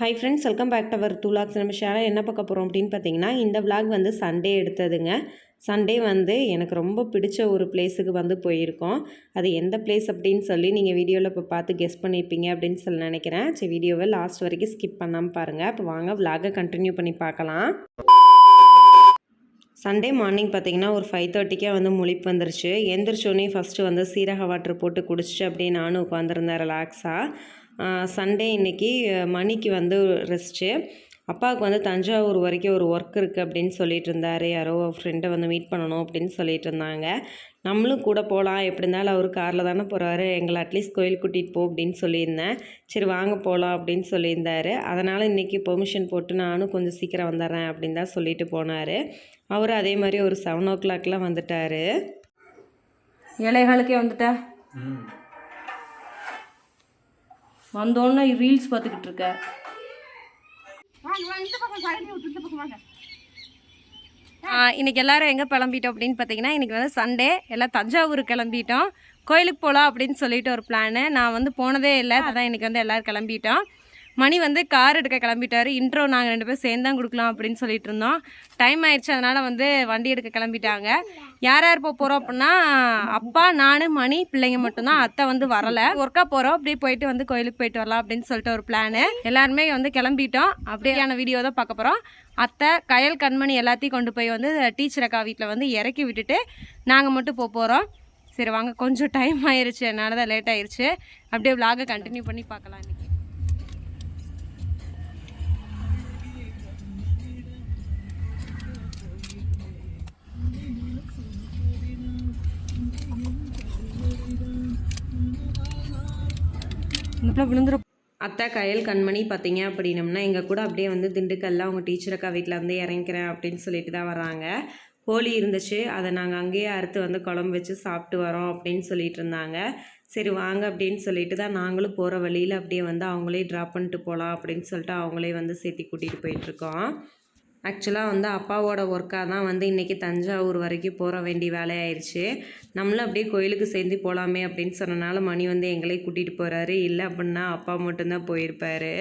Hi friends welcome back to our two lakhs நம்ம ஷேராக என்ன பார்க்க போகிறோம் அப்படின்னு பார்த்தீங்கன்னா இந்த vlog வந்து சண்டே எடுத்ததுங்க. சண்டே வந்து எனக்கு ரொம்ப பிடிச்ச ஒரு பிளேஸுக்கு வந்து போயிருக்கோம். அது எந்த பிளேஸ் அப்படின்னு சொல்லி நீங்கள் வீடியோவில் இப்போ பார்த்து கெஸ் பண்ணியிருப்பீங்க அப்படின்னு சொல்லி நினைக்கிறேன். சரி வீடியோவை லாஸ்ட் வரைக்கும் ஸ்கிப் பண்ணாமல் பாருங்கள் இப்போ வாங்க vlog-அ கண்டினியூ பண்ணி பார்க்கலாம். சண்டே மார்னிங் பார்த்தீங்கன்னா ஒரு ஃபைவ் தேர்ட்டிக்கே வந்து முழிப்பு வந்துருச்சு. எந்திரிச்சோடனே ஃபஸ்ட்டு வந்து சீரக வாட்டர் போட்டு குடிச்சிட்டு அப்படியே நானும் உட்காந்துருந்தேன் ரிலாக்ஸாக சண்டே இன்னைக்கு அஹ், மணிக்கு வந்து ரெஸ்ட்டு. அப்பாவுக்கு வந்து தஞ்சாவூர் வரைக்கும் ஒரு ஒர்க் இருக்குது அப்படின்னு சொல்லிட்டு இருந்தார். யாரோ ஃப்ரெண்டை வந்து மீட் பண்ணணும் அப்படின்னு சொல்லிட்டு இருந்தாங்க. நம்மளும் கூட போகலாம் எப்படி இருந்தாலும் அவர் காரில் தானே போகிறாரு எங்களை அட்லீஸ்ட் கோயில் கூட்டிகிட்டு போ அப்படின்னு சொல்லியிருந்தேன். சரி வாங்க போகலாம் அப்படின்னு சொல்லியிருந்தாரு. அதனால் இன்றைக்கி பெர்மிஷன் போட்டு நானும் கொஞ்சம் சீக்கிரம் வந்துடுறேன் அப்படின்னு தான் சொல்லிட்டு போனார். அவரும் அதே மாதிரி ஒரு செவன் ஓ கிளாக்லாம் வந்துட்டார். ஏழைகளுக்கே வந்துட்ட? வந்தோடனே ரீல்ஸ் பார்த்துக்கிட்டு இருக்க. இன்னைக்கு எல்லாரும் எங்கே கிளம்பிட்டோம் அப்படின்னு பார்த்தீங்கன்னா இன்னைக்கு வந்து சண்டே எல்லாம் தஞ்சாவூர் கிளம்பிட்டோம். கோயிலுக்கு போகலாம் அப்படின்னு சொல்லிட்டு ஒரு பிளானு நான் வந்து போனதே இல்லை அதான் இன்னைக்கு வந்து எல்லாரும் கிளம்பிட்டோம். மணி வந்து கார் எடுக்க கிளம்பிட்டார். இன்ட்ரோ நாங்கள் ரெண்டு பேரும் சேர்ந்து தான் கொடுக்கலாம் அப்படின்னு சொல்லிட்டு இருந்தோம். டைம் ஆயிடுச்சு அதனால் வந்து வண்டி எடுக்க கிளம்பிட்டாங்க. யார் யார் போக போகிறோம் அப்படின்னா அப்பா நான் மணி பிள்ளைங்க மட்டும்தான். அத்தை வந்து வரலை. ஒர்க்காக போகிறோம் அப்படியே போயிட்டு வந்து கோயிலுக்கு போயிட்டு வரலாம் அப்படின்னு சொல்லிட்டு ஒரு பிளானு எல்லாருமே வந்து கிளம்பிட்டோம். அப்படியான வீடியோ தான் பார்க்க போகிறோம் அத்தை கயல் கண்மணி எல்லாத்தையும் கொண்டு போய் வந்து டீச்சர் அக்கா வீட்டில் வந்து இறக்கி விட்டுட்டு நாங்கள் மட்டும் போக போகிறோம் சரி வாங்க. கொஞ்சம் டைம் ஆயிடுச்சு அதனால தான் லேட் ஆயிடுச்சு அப்படியே vlog-அ கண்டினியூ பண்ணி பார்க்கலாம் இன்றைக்கி இந்த பிள்ளை விழுந்துற அத்தை கயல் கண்மணி பார்த்தீங்க அப்படின்னம்னா எங்கள் கூட அப்படியே வந்து திண்டுக்கல்ல அவங்க டீச்சர் அக்கா வீட்டில் வந்து இறங்கிக்கிறேன் அப்படின்னு சொல்லிட்டு தான் வராங்க கோழி இருந்துச்சு. அதை நாங்கள் அங்கேயே அறுத்து வந்து குழம்பு வச்சு சாப்பிட்டு வரோம் அப்படின்னு சொல்லிட்டு இருந்தாங்க. சரி வாங்க அப்படின்னு சொல்லிட்டு தான் நாங்களும் போகிற வழியில் அப்படியே வந்து அவங்களே ட்ராப் பண்ணிட்டு போகலாம் அப்படின்னு சொல்லிட்டு அவங்களே வந்து சேர்த்தி கூட்டிகிட்டு போயிட்டுருக்கோம் ஆக்சுவலாக வந்து அப்பாவோட ஒர்க்காக தான் வந்து இன்றைக்கி தஞ்சாவூர் வரைக்கும் போகிற வேண்டிய வேலையாயிருச்சு. நம்மளும் அப்படியே கோயிலுக்கு சேர்ந்து போகலாமே அப்படின்னு சொன்னனால மணி வந்து எங்களே கூட்டிகிட்டு போகிறாரு இல்லை அப்படின்னா அப்பா மட்டும்தான் போயிருப்பாரு.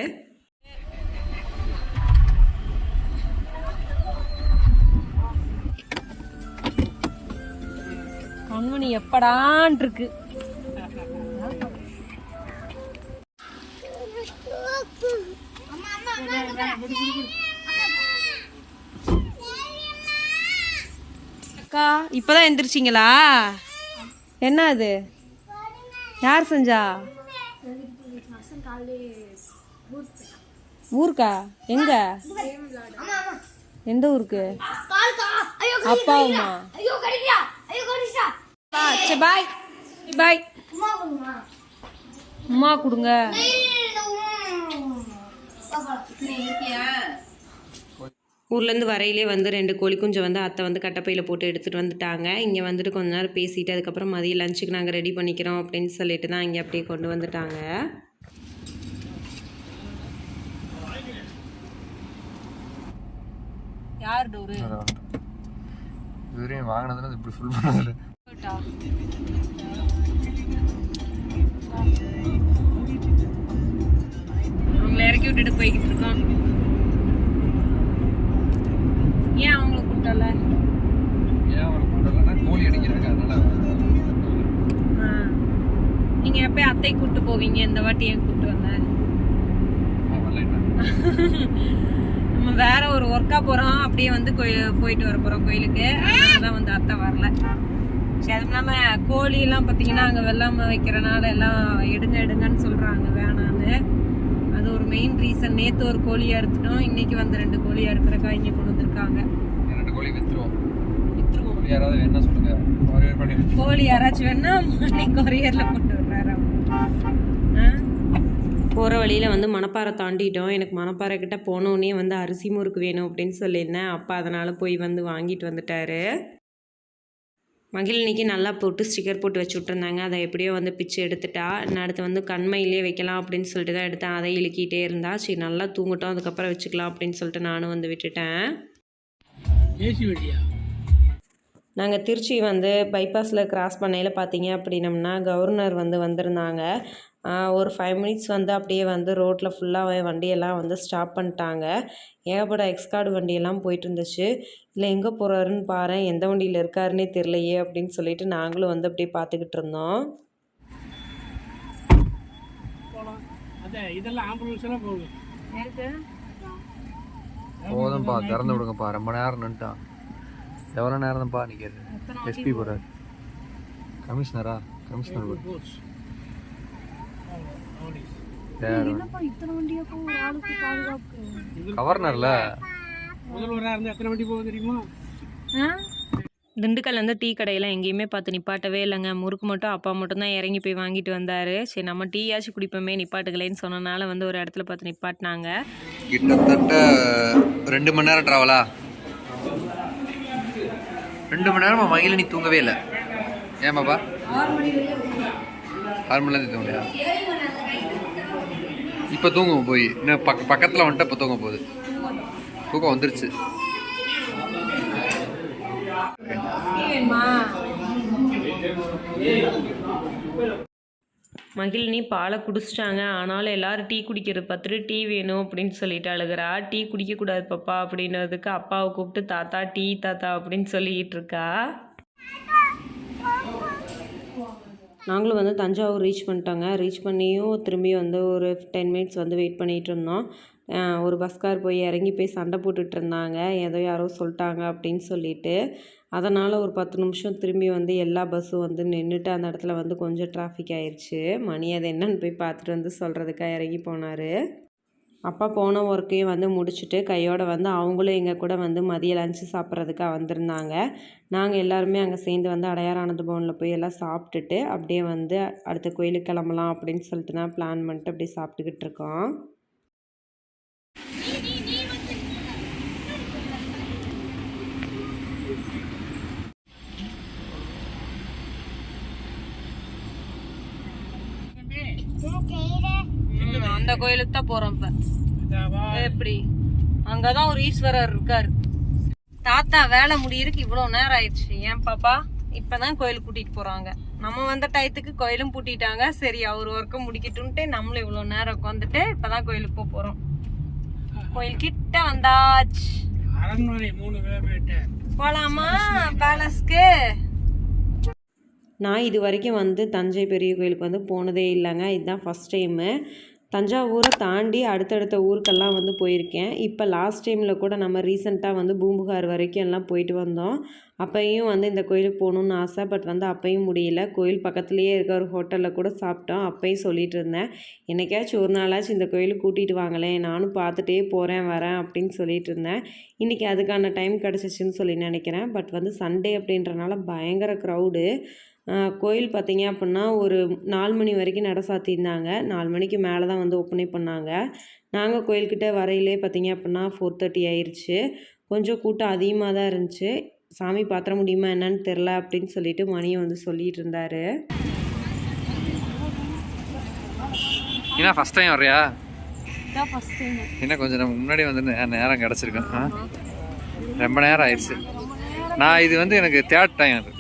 கண்மணி எப்படான் இருக்கு அக்கா இப்போதான் எந்திரிச்சிங்களா? என்ன அது? யார் செஞ்சா? ஊருக்கா? எங்க? எந்த ஊருக்கு? அப்பா சரி பாய். பாய். அம்மா கொடுங்க. ஊர்லேருந்து வரையிலே வந்து ரெண்டு கோழி குஞ்சை வந்து அத்தை வந்து கட்டப்பையில் போட்டு எடுத்துகிட்டு வந்துட்டாங்க. இங்கே வந்துட்டு கொஞ்ச நேரம் பேசிட்டு அதுக்கப்புறம் மதியம் லஞ்சுக்கு நாங்கள் ரெடி பண்ணிக்கிறோம் அப்படின்னு சொல்லிட்டு தான் இங்கே அப்படியே கொண்டு வந்துட்டாங்க. யார் டோரு இதுவரையும் வாங்கினதுல இப்படி ஃபுல் பண்ணதில்ல அவங்கள இறக்கி விட்டுட்டு போய்கிட்டு இருக்கோம் ஏன் அவங்கள கூப்பிட்டல ஏன் அவரை கூட்டலன்னா கோழி அடிக்கிறாங்க அதனால நீங்க எப்ப அத்தை கூப்பிட்டு போவீங்க? இந்த வாட்டி ஏன் கூப்பிட்டு வந்த? நம்ம வேற ஒரு ஒர்க்கா போறோம். அப்படியே வந்து போயிட்டு வர போறோம் கோயிலுக்கு. அதனாலதான் வந்து அத்தை வரல. சரி அதுவும் இல்லாம கோழி எல்லாம் பாத்தீங்கன்னா அங்க வெள்ளாம வைக்கிறனால எல்லாம் எடுங்க எடுங்கன்னு சொல்றாங்க. வேணான்னு. அது ஒரு மெயின் ரீசன் நேத்து ஒரு கோழியா அறுத்துட்டோம். இன்னைக்கு வந்து ரெண்டு கோழியா இருக்கிறக்கா இங்க கொண்டு வந்திருக்காங்க. கோழி வித்துருவோம். வித்துருவோம். யாராவது வேணா சொல்லுங்க. கொரியர் பண்ணி கோழி யாராச்சும் வேணா மார்னிங் கொரியர்ல கொண்டு வர்றாரு போகிற வழியில் வந்து மணப்பாறை தாண்டிட்டோம். எனக்கு மணப்பாறை கிட்ட போனோடனே வந்து அரிசி முறுக்கு வேணும் அப்படின்னு சொல்லியிருந்தேன். அப்பா அதனால் போய் வந்து வாங்கிட்டு வந்துட்டாரு. மகிழினிக்கு நல்லா போட்டு ஸ்டிக்கர் போட்டு வச்சு விட்ருந்தாங்க அதை எப்படியோ வந்து பிச்சு எடுத்துட்டா. நான் அடுத்து வந்து கண்மையிலே வைக்கலாம் அப்படின்னு சொல்லிட்டு தான் எடுத்தேன். அதை இழுக்கிட்டே இருந்தா. சரி நல்லா தூங்கட்டும். அதுக்கப்புறம் வச்சுக்கலாம் அப்படின்னு சொல்லிட்டு நானும் வந்து விட்டுட்டேன். நாங்கள் திருச்சி வந்து பைபாஸில் கிராஸ் பண்ணையில் பார்த்தீங்க அப்படின்னம்னா கவர்னர் வந்து வந்திருந்தாங்க. ஒரு ஃபைவ் மினிட்ஸ் வந்து அப்படியே வந்து ரோட்டில் ஃபுல்லாகவே வண்டியெல்லாம் வந்து ஸ்டாப் பண்ணிட்டாங்க. ஏகப்பட்ட எக்ஸ்கார்டு வண்டியெல்லாம் போயிட்டு இருந்துச்சு இல்லை எங்கே போகிறாருன்னு பாரு எந்த வண்டியில் இருக்காருன்னே தெரிலையே அப்படின்னு சொல்லிட்டு நாங்களும் வந்து அப்படியே பார்த்துக்கிட்டு இருந்தோம். போதும்பா திறந்து விடுங்கப்பா. ரொம்ப நேரம் நின்ட்டான் எவ்வளோ நேரம் தான்ப்பா நிற்கிறது எஸ்பி போகிறார் கமிஷனரா கமிஷனர் கவர்னர்ல? திண்டுக்கல் வந்து டீ கடையெல்லாம் எங்கேயுமே பார்த்து நிப்பாட்டவே இல்லைங்க. முறுக்கு மட்டும் அப்பா மட்டும்தான் இறங்கி போய் வாங்கிட்டு வந்தார். சரி நம்ம டீயாச்சும் குடிப்போமே நிப்பாட்டுக்கலைன்னு சொன்னனால வந்து ஒரு இடத்துல பார்த்து நிப்பாட்டினாங்க. கிட்டத்தட்ட ரெண்டு மணி நேரம் ட்ராவலா ரெண்டு மணி நேரமா மகிழினி தூங்கவே இல்லை. ஏன் பாப்பா? ஆறு மணிலேருந்து தூங்கலையா இப்போ தூங்குவோம் போய். இன்னும் பக்க பக்கத்தில் வந்துட்டு இப்போ தூங்க போகுது. தூக்கம் வந்துருச்சு. மகிழினி பாலை குடிச்சிட்டாங்க. ஆனாலும் எல்லாரும் டீ குடிக்கிறது பார்த்துட்டு டீ வேணும் அப்படின்னு சொல்லிட்டு அழுகிறா. டீ குடிக்கக்கூடாது பாப்பா அப்படின்றதுக்கு அப்பாவை கூப்பிட்டு தாத்தா டீ தாத்தா அப்படின்னு சொல்லிக்கிட்டு இருக்கா. நாங்களும் வந்து தஞ்சாவூர் ரீச் பண்ணிட்டோங்க. ரீச் பண்ணியும் திரும்பி வந்து ஒரு டென் மினிட்ஸ் வந்து வெயிட் பண்ணிகிட்டு இருந்தோம். ஒரு பஸ்கார் போய் இறங்கி போய் சண்டை போட்டுட்ருந்தாங்க ஏதோ யாரோ சொல்லிட்டாங்க அப்படின்னு சொல்லிட்டு. அதனால் ஒரு பத்து நிமிஷம் திரும்பி வந்து எல்லா பஸ்ஸும் வந்து நின்றுட்டு அந்த இடத்துல வந்து கொஞ்சம் டிராஃபிக் ஆயிடுச்சு மணி அது என்னன்னு போய் பார்த்துட்டு வந்து சொல்கிறதுக்காக இறங்கி போனார். அப்பா போன ஒர்க்கையும் வந்து முடிச்சுட்டு கையோடு வந்து அவங்களும் எங்கள் கூட வந்து மதிய லஞ்சு சாப்பிட்றதுக்காக வந்திருந்தாங்க. நாங்கள் எல்லாருமே அங்கே சேர்ந்து வந்து அடையார் ஆனந்த பவனில் போய் எல்லாம் சாப்பிட்டுட்டு அப்படியே வந்து அடுத்த கோயிலுக்கு கிளம்பலாம் அப்படின்னு சொல்லிட்டு தான் பிளான் பண்ணிட்டு அப்படியே சாப்பிட்டுக்கிட்டு இருக்கோம். அந்த கோயிலுக்கு தான் போறோம் இப்ப. எப்படி? அங்கதான் ஒரு ஈஸ்வரர் இருக்காரு. தாத்தா வேலை முடியறதுக்கு இவ்வளவு நேரம் ஆயிடுச்சு. ஏன் பாப்பா? இப்பதான் கோயிலுக்கு கூட்டிட்டு போறாங்க. நம்ம வந்த டயத்துக்கு கோயிலும் பூட்டிட்டாங்க. சரி அவர் ஒர்க்கை முடிக்கட்டும்ட்டு நம்மளும் இவ்வளவு நேரம் உட்காந்துட்டு இப்பதான் கோயிலுக்கு போக போறோம். கோயில் கிட்ட வந்தாச்சு. போலாமா? பேலஸ்க்கு நான் இது வரைக்கும் வந்து தஞ்சை பெரிய கோயிலுக்கு வந்து போனதே இல்லைங்க. இதுதான் ஃபஸ்ட் டைமு தஞ்சாவூரை தாண்டி அடுத்தடுத்த ஊருக்கெல்லாம் வந்து போயிருக்கேன். இப்போ லாஸ்ட் டைமில் கூட நம்ம ரீசெண்டாக வந்து பூம்புகார் வரைக்கும் எல்லாம் போயிட்டு வந்தோம். அப்பையும் வந்து இந்த கோயிலுக்கு போகணுன்னு ஆசை பட் வந்து அப்பையும் முடியல. கோயில் பக்கத்துலேயே இருக்க ஒரு ஹோட்டலில் கூட சாப்பிட்டோம். அப்பையும் சொல்லிட்டு இருந்தேன். என்னைக்காச்சும் ஒரு நாளாச்சும் இந்த கோயிலுக்கு கூட்டிகிட்டு வாங்களேன். நானும் பார்த்துட்டே போகிறேன் வரேன் அப்படின்னு சொல்லிட்டு இருந்தேன். இன்றைக்கி அதுக்கான டைம் கிடச்சிச்சின்னு சொல்லி நினைக்கிறேன். பட் வந்து சண்டே அப்படின்றனால பயங்கர க்ரௌடு கோயில் பார்த்தீங்க அப்படின்னா ஒரு நாலு மணி வரைக்கும் நட சாத்தியிருந்தாங்க. நாலு மணிக்கு மேலே தான் வந்து ஓப்பனே பண்ணாங்க. நாங்கள் கோயில்கிட்ட வரையிலே பார்த்தீங்க அப்படின்னா ஃபோர் தேர்ட்டி ஆயிடுச்சு கொஞ்சம் கூட்டம் அதிகமாக தான் இருந்துச்சு. சாமி பாத்திர முடியுமா என்னன்னு தெரில அப்படின்னு சொல்லிட்டு மணியை வந்து சொல்லிட்டு இருந்தாரு. ஏன்னா ஃபஸ்ட் டைம் டைம் என்ன கொஞ்சம் நமக்கு முன்னாடி வந்து நேரம் கிடச்சிருக்கும். ஆ? ரொம்ப நேரம் ஆயிடுச்சு நான் இது வந்து எனக்கு தேர்ட் டைம் அது.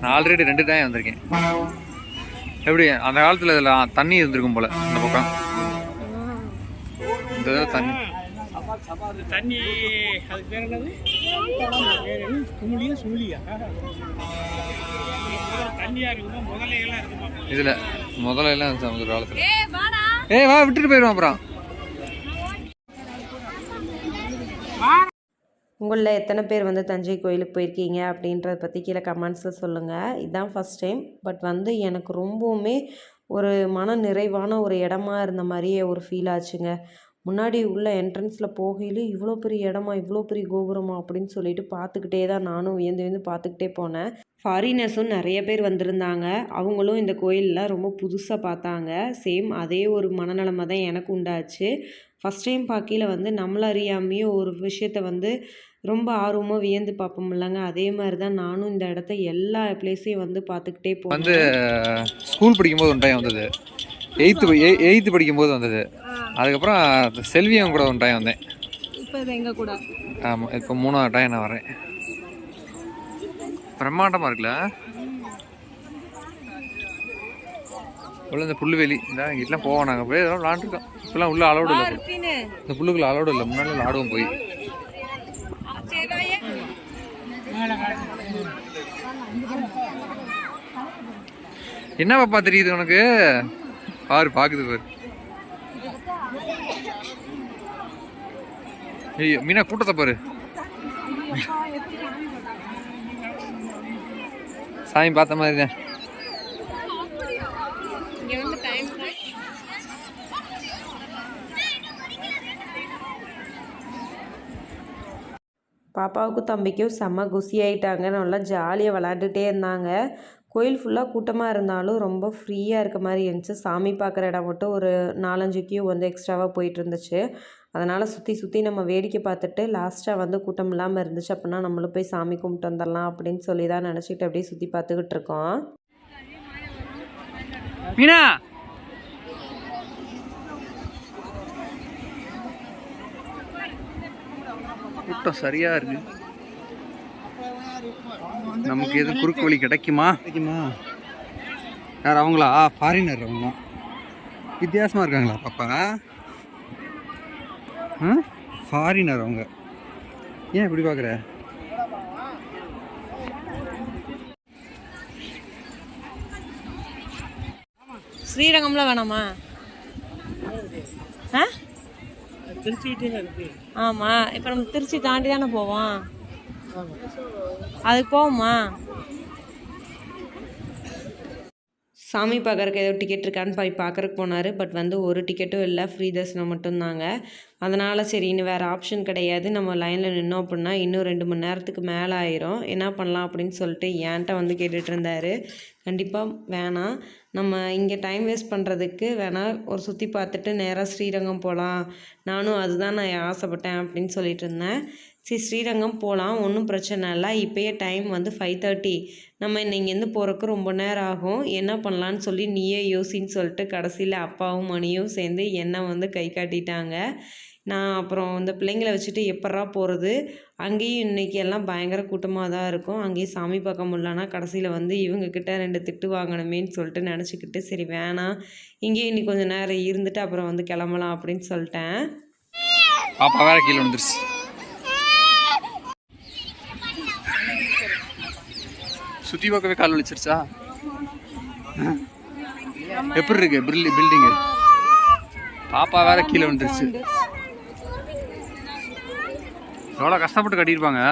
நான் ஆல்ரெடி ரெண்டு டைம் வந்திருக்கேன். எப்படி? அந்த காலத்தில் இதில் தண்ணி இருந்திருக்கும் போல இந்த பக்கம். இந்த இதில் தண்ணி. அது தண்ணி அதுக்கு பேர் என்னது? பேர் என்ன குமுளியா சுழியா? தண்ணியா இருக்குமா? முதலையெல்லாம் இருக்குமா? இதில் முதல்ல எல்லாம் இருந்துச்சு அந்த காலத்தில். ஏய் வா விட்டுட்டு போயிடுவோம் அப்புறம். உங்களில் எத்தனை பேர் வந்து தஞ்சை கோயிலுக்கு போயிருக்கீங்க அப்படின்றத பற்றி கீழே கமெண்ட்ஸில் சொல்லுங்கள். இதுதான் ஃபஸ்ட் டைம் பட் வந்து எனக்கு ரொம்பவுமே ஒரு மன நிறைவான ஒரு இடமா இருந்த மாதிரியே ஒரு ஃபீல் ஆச்சுங்க. முன்னாடி உள்ள என்ட்ரன்ஸில் போகையிலே இவ்வளோ பெரிய இடமா இவ்வளோ பெரிய கோபுரமா அப்படின்னு சொல்லிட்டு பார்த்துக்கிட்டே தான் நானும் வியந்து வியந்து பார்த்துக்கிட்டே போனேன். ஃபாரினர்ஸும் நிறைய பேர் வந்திருந்தாங்க. அவங்களும் இந்த கோயிலில் ரொம்ப புதுசாக பார்த்தாங்க. சேம் அதே ஒரு மனநிலைமை தான் எனக்கு உண்டாச்சு. ஃபஸ்ட் டைம் பார்க்கையில வந்து நம்மள அறியாமையே ஒரு விஷயத்த வந்து ரொம்ப ஆர்வமாக வியந்து பார்ப்போம் இல்லைங்க? அதே மாதிரி தான் நானும் இந்த இடத்த எல்லா பிளேஸையும் வந்து பார்த்துக்கிட்டே வந்து போனேன் ஸ்கூல் படிக்கும்போது ஒன் டைம் வந்தது. எயித்து எயித்து படிக்கும்போது வந்தது. அதுக்கப்புறம் செல்வியம் கூட ஒன் டைம் வந்தேன். இப்போ இது எங்க கூட? ஆமாம் இப்போ மூணாவது டைம் நான் வரேன் பிரம்மாண்டமாக இருக்குல்ல? உள்ள இந்த புல்லுவெளி இந்த இங்கெல்லாம் போவோம் நாங்கள் போய் இதெல்லாம் விளாண்டுருக்கோம். இப்பெல்லாம் உள்ள அலோடு இல்லை. இந்த புல்லுக்குள்ள அலோடு இல்லை. முன்னாடி விளாடுவோம் போய். என்ன பாப்பா தெரியுது உனக்கு? பாரு பாக்குது பாரு. ஐயோ மீனா கூட்டத்தை பாரு. சாமி பார்த்த மாதிரி தான் இங்கே வந்து டைம் பாப்பாவுக்கும் தம்பிக்கும் செம்ம குசி ஆயிட்டாங்க நல்லா ஜாலியாக விளாண்டுட்டே இருந்தாங்க. கோயில் ஃபுல்லாக கூட்டமாக இருந்தாலும் ரொம்ப ஃப்ரீயாக இருக்க மாதிரி இருந்துச்சு. சாமி பார்க்குற இடம் மட்டும் ஒரு நாலஞ்சு கியூ வந்து எக்ஸ்ட்ராவாக போயிட்டு இருந்துச்சு. அதனால் சுற்றி சுற்றி நம்ம வேடிக்கை பார்த்துட்டு லாஸ்ட்டாக வந்து கூட்டம் இல்லாமல் இருந்துச்சு. அப்படின்னா நம்மளும் போய் சாமி கும்பிட்டு வந்துடலாம் அப்படின்னு சொல்லி தான் நினச்சிட்டு அப்படியே சுற்றி பார்த்துக்கிட்டு இருக்கோம். மீனா! கூட்டம் சரியா இருக்கு. நமக்கு எதுவும் குறுக்கு வழி கிடைக்குமா? கிடைக்குமா? யார் அவங்களா? ஃபாரினர் அவங்க. வித்தியாசமாக இருக்காங்களா பாப்பா? ஆ? ஃபாரினர் அவங்க. ஏன் இப்படி பார்க்குற ஸ்ரீரங்கம்ல வேணாமா? ஆ? திருச்சிக்கிட்டே இருக்கு. ஆமா இப்போ நம்ம திருச்சி தாண்டி தானே போவோம் அதுக்கு போவோமா? சாமி பார்க்கறக்கு ஏதோ டிக்கெட் இருக்கான்னு போய் பார்க்கறக்கு போனார். பட் வந்து ஒரு டிக்கெட்டும் இல்லை ஃப்ரீ தர்சனம் மட்டும்தாங்க. அதனால் சரி இன்னும் வேறு ஆப்ஷன் கிடையாது. நம்ம லைனில் நின்னோம் அப்படின்னா இன்னும் ரெண்டு மணி நேரத்துக்கு மேலே ஆயிரும். என்ன பண்ணலாம் அப்படின்னு சொல்லிட்டு ஏன்ட்ட வந்து கேட்டுட்டு இருந்தார். கண்டிப்பாக வேணாம். நம்ம இங்கே டைம் வேஸ்ட் பண்ணுறதுக்கு வேணால் ஒரு சுற்றி பார்த்துட்டு நேராக ஸ்ரீரங்கம் போகலாம் நானும் அதுதான் நான் ஆசைப்பட்டேன் அப்படின்னு சொல்லிட்டு இருந்தேன். சரி ஸ்ரீரங்கம் போகலாம் ஒன்றும் பிரச்சனை இல்லை. இப்போயே டைம் வந்து ஃபைவ் தேர்ட்டி நம்ம இங்கேருந்து போகிறக்கு ரொம்ப நேரம் ஆகும். என்ன பண்ணலான்னு சொல்லி நீயே யோசின்னு சொல்லிட்டு கடைசியில் அப்பாவும் மணியும் சேர்ந்து என்னை வந்து கை காட்டிட்டாங்க. நான் அப்புறம் இந்த பிள்ளைங்களை வச்சுட்டு எப்பட்றா போகிறது அங்கேயும் இன்றைக்கி எல்லாம் பயங்கர கூட்டமாக தான் இருக்கும். அங்கேயும் சாமி பார்க்க முடியலன்னா கடைசியில் வந்து இவங்கக்கிட்ட ரெண்டு திட்டு வாங்கணுமேன்னு சொல்லிட்டு நினச்சிக்கிட்டு சரி வேணாம். இங்கேயும் இன்னைக்கு கொஞ்சம் நேரம் இருந்துட்டு அப்புறம் வந்து கிளம்பலாம் அப்படின்னு சொல்லிட்டேன். பாப்பா வேற கீழே வந்துருச்சு சுத்தி பார்க்கவே கால் வலிச்சிருச்சா? எப்படி இருக்கு? பில்லி பில்டிங்கு பாப்பா வேற கீழே வந்துருச்சு எவ்வளோ கஷ்டப்பட்டு கட்டியிருப்பாங்க?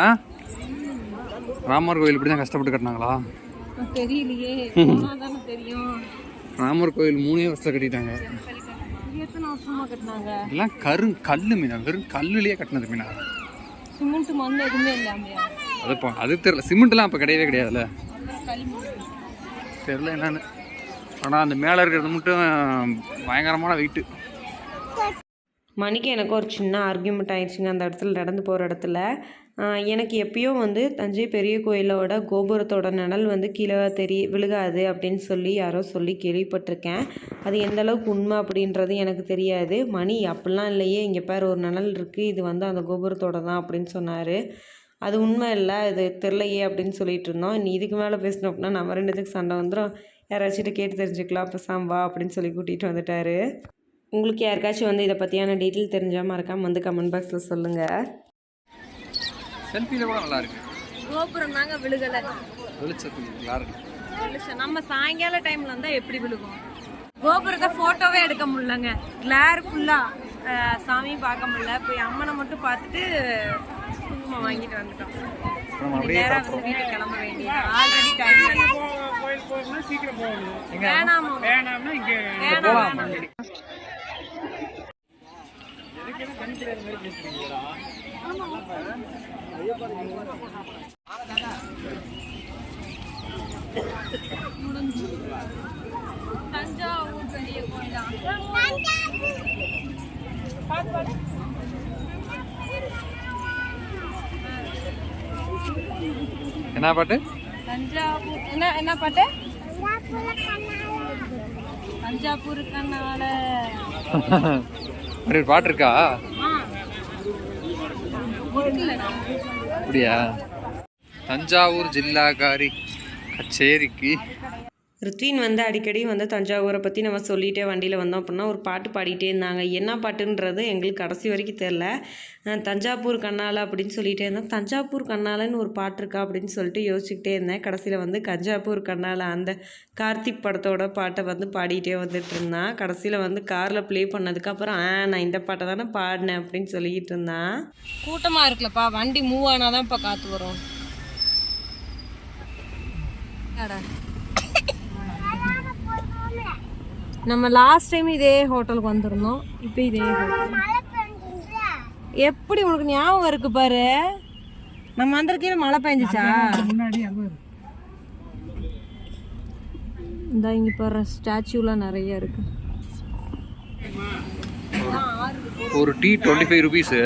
ராமர் கோயில் இப்படி தான் கஷ்டப்பட்டு கட்டினாங்களா? தெரியலையே. ராமர் கோயில் மூணே வருஷத்தில் கட்டிட்டாங்க. எல்லாம் கரு கல்லு மீனா. வெறும் கல்லுலயே கட்டினது மீனா. சிமெண்ட் மண் எதுவுமே இல்லாமையா? அது அது தெரியல. சிமெண்ட்லாம் அப்போ கிடையவே கிடையாதுல்ல? தெரில என்னன்னு. ஆனால் அந்த மேலே இருக்கிறது மட்டும் பயங்கரமான வெயிட்டு மணிக்கு எனக்கு ஒரு சின்ன ஆர்கியூமெண்ட் ஆயிடுச்சுங்க அந்த இடத்துல நடந்து போகிற இடத்துல. எனக்கு எப்பயோ வந்து தஞ்சை பெரிய கோயிலோட கோபுரத்தோட நிழல் வந்து கீழே தெரிய விழுகாது அப்படின்னு சொல்லி யாரோ சொல்லி கேள்விப்பட்டிருக்கேன். அது எந்த அளவுக்கு உண்மை அப்படின்றது எனக்கு தெரியாது. மணி அப்படிலாம் இல்லையே இங்கே பேர் ஒரு நிழல் இருக்குது இது வந்து அந்த கோபுரத்தோட தான் அப்படின்னு சொன்னார். அது உண்மை இல்லை இது தெரிலையே அப்படின்னு சொல்லிட்டு இருந்தோம். நீ இதுக்கு மேலே பேசணும் அப்படின்னா நம்ம ரெண்டுத்துக்கு சண்டை வந்துடும் யாராச்சும் கேட்டு தெரிஞ்சுக்கலாம் பேசாம வா அப்படின்னு சொல்லி கூட்டிகிட்டு வந்துட்டாரு. உங்களுக்கு யாருக்காச்சும் வந்து இதை பற்றியான டீட்டெயில் தெரிஞ்சால் மறக்காம வந்து கமெண்ட் பாக்ஸில் சொல்லுங்கள் செல்ஃபியில் கூட நல்லா இருக்கு. கோபுரம் தாங்க விழுகலை. வெளிச்சத்துக்கு நல்லா இருக்கு. நம்ம சாயங்கால டைம்ல இருந்தா எப்படி விழுகும்? கோபுரத்தை போட்டோவே எடுக்க முடியலங்க. கிளார் ஃபுல்லா சாமி பார்க்க முடியல போய் அம்மனை மட்டும் பார்த்துட்டு குங்குமம் வாங்கிட்டு வந்துட்டோம். நம்ம அப்படியே நேரா வந்து வீட்டுக்கு கிளம்ப வேண்டியது. ஆல்ரெடி டைம் கோயில் போகணும்னா சீக்கிரம் போகணும். வேணாமா வேணாம்னா இங்கே வேணாம். தஞ்சாவூர் பெரிய கோயிலா? என்ன பாட்டு? என்ன என்ன பாட்டு? கண்ணால. அப்படி ஒரு பாட்டு இருக்கா. அப்படியா? தஞ்சாவூர் ஜில்லாகாரி கச்சேரிக்கு ரித்வின் வந்து அடிக்கடி வந்து தஞ்சாவூரை பற்றி நம்ம சொல்லிகிட்டே வண்டியில் வந்தோம் அப்படின்னா ஒரு பாட்டு பாடிட்டே இருந்தாங்க. என்ன பாட்டுன்றது எங்களுக்கு கடைசி வரைக்கும் தெரில தஞ்சாவூர் கண்ணால அப்படின்னு சொல்லிகிட்டே இருந்தேன் தஞ்சாவூர் கண்ணாலன்னு ஒரு பாட்டு இருக்கா அப்படின்னு சொல்லிட்டு யோசிச்சுக்கிட்டே இருந்தேன். கடைசியில் வந்து கஞ்சாப்பூர் கண்ணால அந்த கார்த்திக் படத்தோட பாட்டை வந்து பாடிட்டே வந்துட்டு இருந்தான். கடைசியில் வந்து காரில் ப்ளே பண்ணதுக்கப்புறம் ஆ நான் இந்த பாட்டை தானே பாடினேன் அப்படின்னு சொல்லிக்கிட்டு இருந்தான். கூட்டமா இருக்குல்லப்பா வண்டி மூவ் ஆனாதான் இப்ப காத்து வரும். அட. நம்ம லாஸ்ட் டைம் இதே ஹோட்டலுக்கு வந்திருந்தோம். இப்போ இதே ஹோட்டல் எப்படி உனக்கு ஞாபகம் இருக்கு பாரு? நம்ம வந்திருக்கையில மழை பெஞ்சிச்சா? முன்னாடி இந்த இங்க பாரு ஸ்டாச்சுலாம் நிறைய இருக்கு. ஒரு டீ டுவெண்ட்டி ஃபைவ் ருபீஸு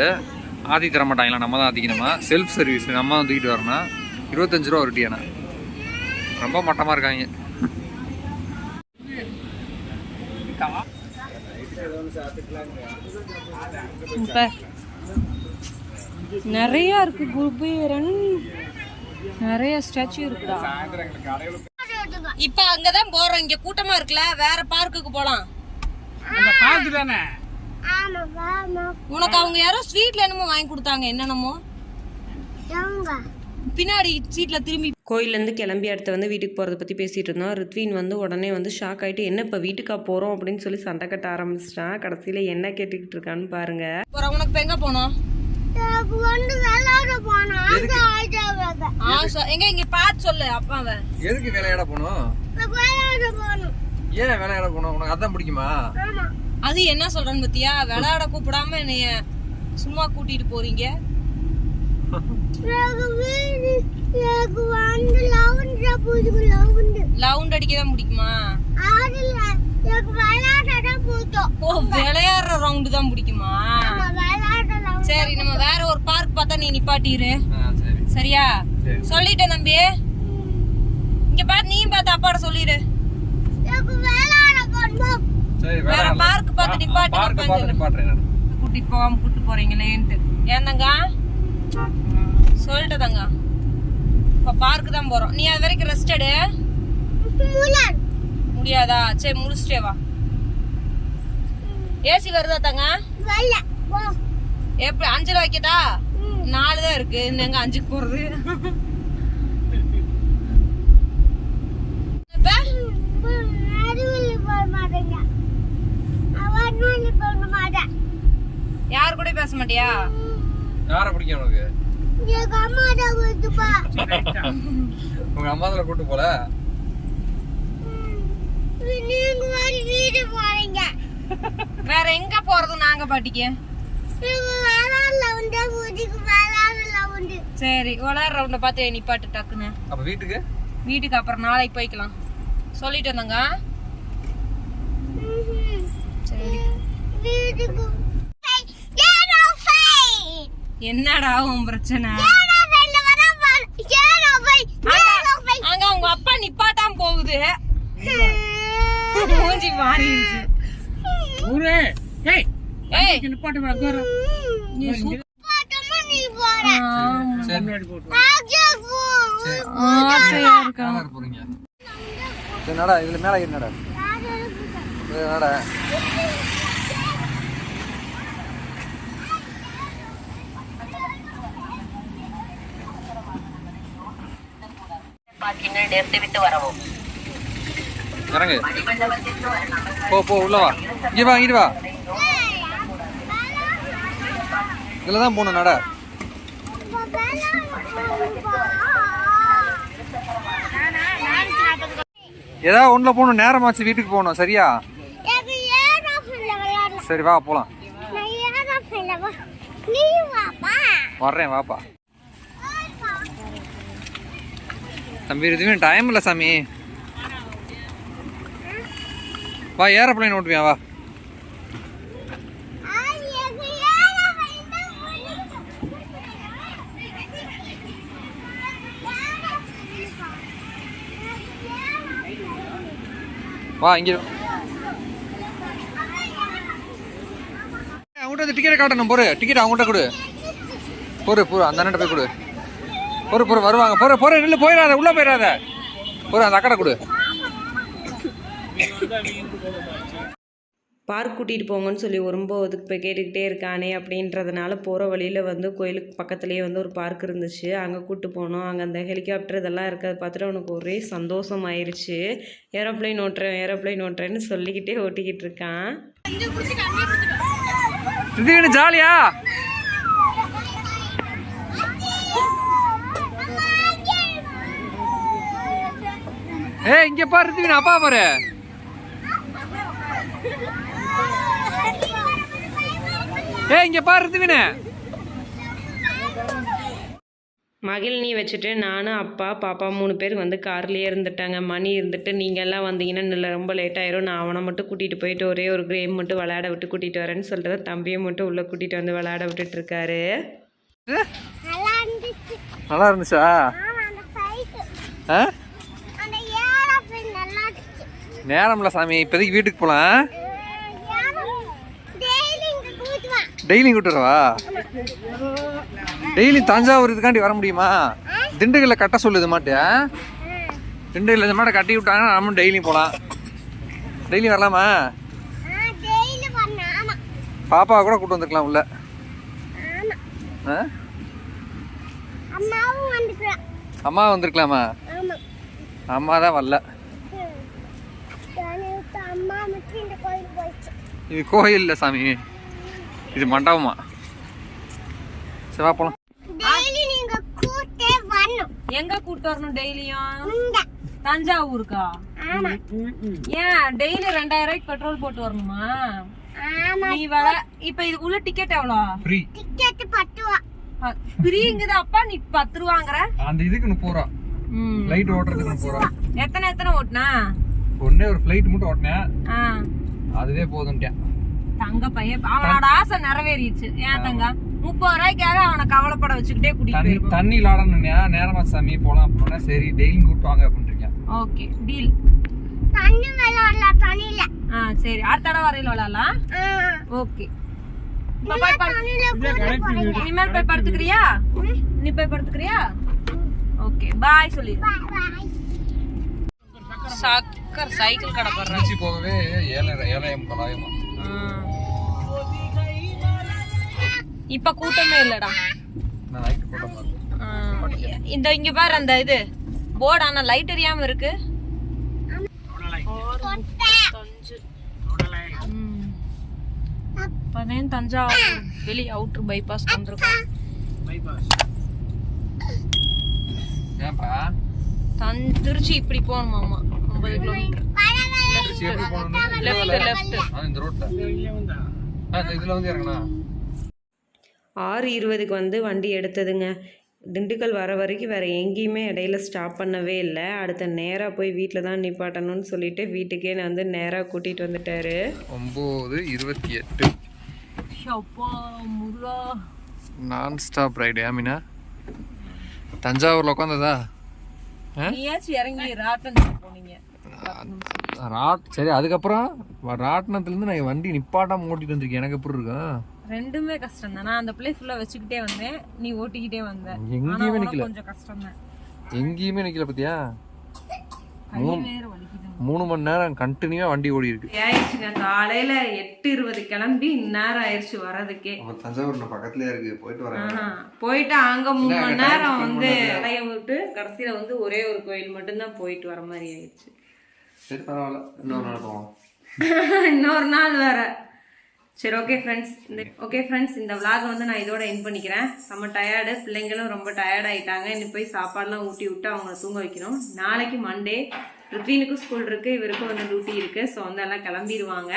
ஆதி தர மாட்டாங்களா? நம்ம தான் ஆத்திக்கணுமா? செல்ஃப் சர்வீஸ் நம்ம தான் தூக்கிட்டு வரணும்? இருபத்தஞ்சு ரூபா ஒரு டீ ஆனால் ரொம்ப மட்டமாக இருக்காங்க. நிறைய இருக்கு. குபேரன். நிறைய ஸ்டாச்சு இருக்குடா. இப்ப அங்கதான் போறோம். இங்க கூட்டமா இருக்குல்ல. வேற பார்க்குக்கு போலாம். அந்த பார்க்கு தானே? உனக்கு அவங்க யாரோ ஸ்வீட்ல என்னமோ வாங்கி கொடுத்தாங்க. என்னென்னமோ? பின்னாடி சீட்ல திரும்பி கோயிலேருந்து கிளம்பி அடுத்து வந்து வீட்டுக்கு போகிறத பற்றி பேசிகிட்டு இருந்தோம். ரித்வின் வந்து உடனே வந்து ஷாக் ஆகிட்டு என்ன இப்போ வீட்டுக்கா போகிறோம் அப்படின்னு சொல்லி சண்டை கட்ட ஆரம்பிச்சிட்டான். கடைசியில் என்ன கேட்டுக்கிட்டு இருக்கான்னு பாருங்கள் போறோம் உனக்கு எங்க போனோம்? எங்க இங்க பார்த்து சொல்லு அப்பாவை எதுக்கு விளையாட போகணும் ஏன் விளையாட போகணும் உனக்கு அதான் பிடிக்குமா? அது என்ன சொல்றேன்னு பத்தியா? விளையாட கூப்பிடாம என்னைய சும்மா கூட்டிட்டு போறீங்க. லவுண்ட் அடிக்க தான் பிடிக்குமா ஓ விளையாடுற ரவுண்டு தான் பிடிக்குமா சரி நம்ம வேற ஒரு பார்க் பார்த்தா நீ நிப்பாட்டிரு. சரி. சரியா? சரி. சொல்லிட்டேன் தம்பி. இங்க பாத்து நீயும் பார்த்து அப்பாட சொல்லிடு. வேற பார்க் பார்த்து நிப்பாட்டு கூட்டிட்டு போகாம கூட்டு போறீங்களேன்ட்டு. ஏன் தங்கா சொல்லிட்டு தங்கா இப்ப பார்க்கு தான் போறோம். நீ அது வரைக்கும் ரெஸ்ட் எடு. முடியாதா? சரி முடிச்சிட்டே வா. ஏசி வருதா தங்க? எப்படி அஞ்சுல வைக்கட்டா நாலு தான் இருக்கு. இன்னும் அஞ்சுக்கு போறது. இப்ப? யார் கூட பேச மாட்டியா? யாரை பிடிக்கும் உனக்கு? உங்க அம்மா தான் கூட்டு போல? வேற எங்க போறது நாங்க பாட்டிக்கு? சரி விளையாடுற ரவுண்ட பார்த்து நிப்பாட்டு டக்குன்னு. அப்ப வீட்டுக்கு? வீட்டுக்கு அப்புறம் நாளைக்கு போய்க்கலாம். சொல்லிட்டு வந்தாங்க. சரி. என்னடா உன் பிரச்சனை? அங்க- உங்க அப்பா நிப்பாட்டாம போகுது. மூஞ்சி மாறிடுச்சு ஊரே ஏய் ஏய். நிப்பாட்டு வர நீ சூ- ஆமா. சரி முன்னாடி போட்டு ஆசையா இருக்கா? யார் போறீங்க? சரி நடா இதுல ஏறி நட இது நட இறங்கு. போ போ உள்ள வா. இங்க வா இங்க வா. இதுல தான் போகணும் நட. ஏதாவது ஒண்ணுல போகணும் நேரமாச்சு வீட்டுக்கு போகணும் சரியா? சரி வா போலாம். வர்றேன் வாப்பா. தம்பி இதுவே டைம் இல்லை சாமி. வா ஏரோப்ளைன் ஓட்டுவியா வா. வா இங்கே. அவங்கள்ட்ட டிக்கெட் காட்டணும் பொறு டிக்கெட் அவங்ககிட்ட கொடு. போரு போரு அந்த அண்ணன் போய் கொடு. பொறு பொறு வருவாங்க. பொறு பொறு நில்லு போயிடாத உள்ள போயிடாத. பொறு அந்த அக்கடை கொடு. பார்க் கூட்டிகிட்டு போங்கன்னு சொல்லி ரொம்ப ஒதுக்கு போய் கேட்டுக்கிட்டே இருக்கானே அப்படின்றதுனால போகிற வழியில் வந்து கோயிலுக்கு பக்கத்துலேயே வந்து ஒரு பார்க் இருந்துச்சு. அங்கே கூட்டு போனோம். அங்கே அந்த ஹெலிகாப்டர் இதெல்லாம் இருக்கிறத பார்த்துட்டு அவனுக்கு ஒரே சந்தோஷம் ஆயிடுச்சு ஏரோப்ளைன் ஓட்டுறேன் ஏரோப்ளைன் ஓட்டுறேன்னு சொல்லிக்கிட்டே ஓட்டிக்கிட்டு இருக்கான். ஜாலியா? ஏய் இங்க பாரு அப்பா பாரு. ஏய் இங்க பாரு ரித்திவின் மகிழ்னி வச்சுட்டு நானும் அப்பா பாப்பா மூணு பேர் வந்து கார்லேயே இருந்துட்டாங்க. மணி இருந்துட்டு நீங்கள் எல்லாம் வந்தீங்கன்னா இல்லை ரொம்ப லேட் ஆயிரும். நான் அவனை மட்டும் கூட்டிகிட்டு போயிட்டு ஒரே ஒரு கேம் மட்டும் விளையாட விட்டு கூட்டிகிட்டு வரேன்னு சொல்லிட்டு தம்பியை மட்டும் உள்ளே கூட்டிகிட்டு வந்து விளையாட விட்டுட்டு இருக்காரு. நல்லா இருந்துச்சா. ஆ? நேரம்ல சாமி இப்போதைக்கு வீட்டுக்கு போலாம். டெய்லியும் கூட்டுறவா டெய்லி தஞ்சாவூர் இதுக்காண்டி வர முடியுமா? திண்டுக்கல்ல கட்ட சொல்லுது மாட்டியா திண்டுக்கல்ல இந்த மாட்டை கட்டி விட்டாங்கன்னா நம்மளும் டெய்லியும் போகலாம் டெய்லியும் வரலாமா? பாப்பா கூட கூட்டு வந்துருக்கலாம் உள்ள. அம்மா வந்திருக்கலாமா. அம்மா தான் வரல எனக்கு அம்மா மட்டும் இந்த கோயில் போயிடுச்சு இது கோயில் இல்லை சாமி. இது மண்டபமா? சரி வா போலாம். டெய்லி நீங்க கூட்டே வரணும். எங்க கூட்டு வரணும் டெய்லியும்? தஞ்சாவூருக்கா? ஆமா. ஏன் டெய்லி ரெண்டாயிரம் ரூபாய்க்கு பெட்ரோல் போட்டு வரணுமா? ஆமா. நீ வர இப்ப இதுக்குள்ள டிக்கெட் எவ்வளோ? ஃப்ரீ டிக்கெட் பத்து ரூபா ஃப்ரீங்குது அப்பா நீ பத்து ரூபாங்கிற அந்த இதுக்கு முப்பது ரூபா ம். ஃப்ளைட் ஓட்டுறதுக்கு முப்பது ரூபா எத்தனை எத்தனை ஓட்டுனா? ஒன்னே ஒரு ஃப்ளைட் மட்டும் ஓட்டினேன் ஆ, அதுவே போதும்ட்டேன். தங்க பையன் அவனோட ஆசை நிறைவேறிடுச்சு. ஏன் தங்க? முப்பது ரூபாய்க்காக அவனை கவலைப்பட வச்சுக்கிட்டே கூட்டிட்டு தண்ணி விளாடணும்னா நேரமா சாமி போலாம் அப்படின்னா சரி டெய்லியும் கூப்பிட்டு அப்படின்றீங்க ஓகே டீல் தண்ணி விளையாடலாம் தண்ணியில. ஆ சரி. அடுத்த தடவை வரையில விளையாடலாம். ஆ. ஓகே. இனிமேல் போய் படுத்துக்கிறியா? நீ போய் படுத்துக்கிறியா? ஓகே பாய் சொல்லி. சக்கர் சைக்கிள் கடை போடுறேன் திருச்சி போகவே ஏழாயிரம் ஏழாயிரம் தொள்ளாயிரமா இப்ப கூட்டமே இல்லடா. இந்த இங்க பாரு அந்த இது. போர்டு ஆனா லைட் எரியாம இருக்கு. இப்பதான் தஞ்சாவூர் வெளி அவுட்ரு பைபாஸ் வந்திருக்கோம் திருச்சி இப்படி போகணுமாமா கிலோமீட்டர் லெஃப்ட் லெஃப்ட் இந்த ரோட்ல இதுல வந்து ஆறு இருபதுக்கு வந்து வண்டி எடுத்ததுங்க. திண்டுக்கல் வர வரைக்கும் வேறு எங்கேயுமே இடையில ஸ்டாப் பண்ணவே இல்லை. அடுத்த நேராக போய் வீட்டில் தான் நிப்பாட்டணும்னு சொல்லிட்டு வீட்டுக்கே நான் வந்து நேராக கூட்டிகிட்டு வந்துட்டாரு. ஒம்பது இருபத்தி எட்டு. நான் ஸ்டாப் ரைடு ஆமினா தஞ்சாவூர்ல உட்காந்ததா நீயாச்சும் இறங்கி ராட்டன் போனீங்க. ராட் சரி அதுக்கப்புறம் ராட்டினத்துலேருந்து நான் வண்டி நிப்பாட்டாம ஓட்டிட்டு வந்திருக்கேன். எனக்கு எப்படி இருக்கும்? ரெண்டுமே கஷ்டம் தான் நான் அந்த பிள்ளை ஃபுல்லா வச்சுக்கிட்டே வந்தேன். நீ ஓட்டிக்கிட்டே வந்த. எங்கேயுமே நிக்கல. கொஞ்சம் கஷ்டம் தான் எங்கேயுமே நிக்கல பத்தியா? கை வேற வலிக்குது. மூணு மணி நேரம் கண்டினியூவா வண்டி ஓடி இருக்கு ஆயிடுச்சுங்க. காலையில் எட்டு இருபது கிளம்பி இந்நேரம் ஆயிடுச்சு வர்றதுக்கே. தஞ்சாவூர் பக்கத்துலயே இருக்கு. போயிட்டு வரேன். போயிட்டு அங்க மூணு மணி நேரம் வந்து? இடைய விட்டு கடைசியில வந்து ஒரே ஒரு கோயில் மட்டும்தான் போயிட்டு வர மாதிரி ஆயிடுச்சு. சரி பரவாயில்ல. இன்னொரு நாள் போவோம். இன்னொரு நாள் வேற. சரி ஓகே ஃப்ரெண்ட்ஸ் இந்த ஓகே ஃப்ரெண்ட்ஸ் இந்த vlog வந்து நான் இதோட என் பண்ணிக்கிறேன். செம்ம டயர்டு பிள்ளைங்களும் ரொம்ப டயர்ட் ஆயிட்டாங்க. இன்னும் போய் சாப்பாடுலாம் ஊட்டி விட்டு அவங்கள தூங்க வைக்கணும். நாளைக்கு மண்டே ருத்வீனுக்கும் ஸ்கூல் இருக்குது இவருக்கும் வந்து டியூட்டி இருக்குது ஸோ வந்து எல்லாம் கிளம்பிடுவாங்க.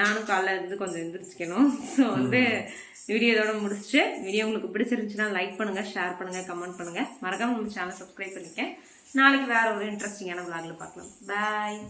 நானும் காலைல இருந்து கொஞ்சம் எந்திரிச்சிக்கணும். ஸோ வந்து வீடியோ இதோட முடிச்சுட்டு வீடியோ உங்களுக்கு பிடிச்சிருந்துச்சுன்னா லைக் பண்ணுங்கள் ஷேர் பண்ணுங்கள் கமெண்ட் பண்ணுங்கள் மறக்காமல் நம்ம சேனல் சப்ஸ்கிரைப் பண்ணிக்கேன் நாளைக்கு வேறு ஒரு இன்ட்ரெஸ்டிங்கான விளாகில் பார்க்கலாம். பாய்